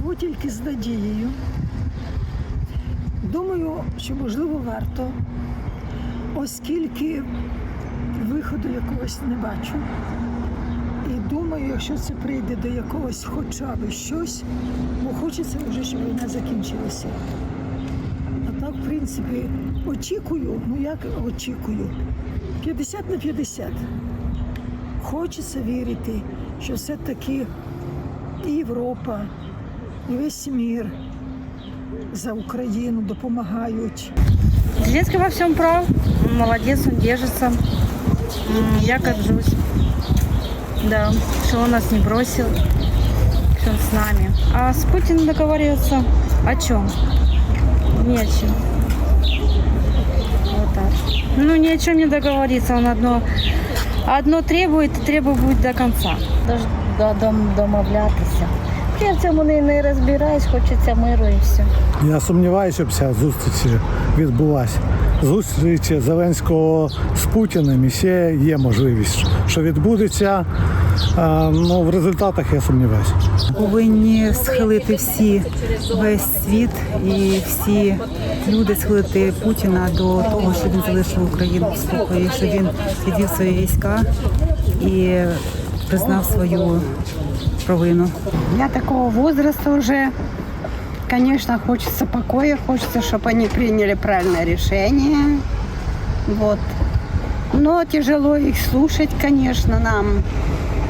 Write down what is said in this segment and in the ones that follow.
Живу тільки з надією. Думаю, що можливо варто, оскільки виходу якогось не бачу. І думаю, якщо це прийде до якогось хоча б щось, бо хочеться вже, щоб війна закінчилася. А так, в принципі, очікую, ну як очікую, 50 на 50. Хочеться вірити, що все-таки Європа, і весь мір за Україну допомагають. Зеленский во всем прав. Он Молодец, он держится. Я горжусь. Да, что он нас не бросил, что он с нами. А с Путиным договариваться о чем? Ни о чем. Вот так. Ну, ни о чем не договориться. Он одно, одно требует требует до конца. Дом- домовлятися. Я в цьому не, не розбираюсь, хочеться миру і все. Я сумніваюся, щоб ця зустріч відбулася. Зустріч Зеленського з Путіним і ще є можливість, що відбудеться. Ну, в результатах я сумніваюся. повинні схилити всі весь світ і всі люди схилити Путіна до того, щоб він залишив Україну в спокої, щоб він відвів свої війська і признав свою провину. Я такого возраста уже, конечно, хочется покоя, хочется, чтобы они приняли правильное решение. Вот. Но тяжело их слушать, конечно, нам,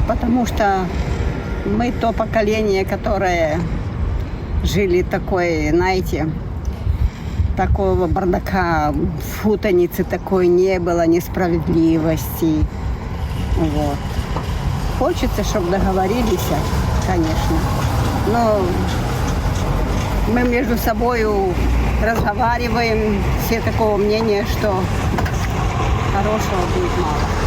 потому что мы то поколение, которое жили такой, знаете, такого бардака, футаницы такой не было, несправедливости. Вот. Хочется, чтобы договорились, конечно. Но мы между собой разговариваем, все такого мнения, что хорошего будет мало.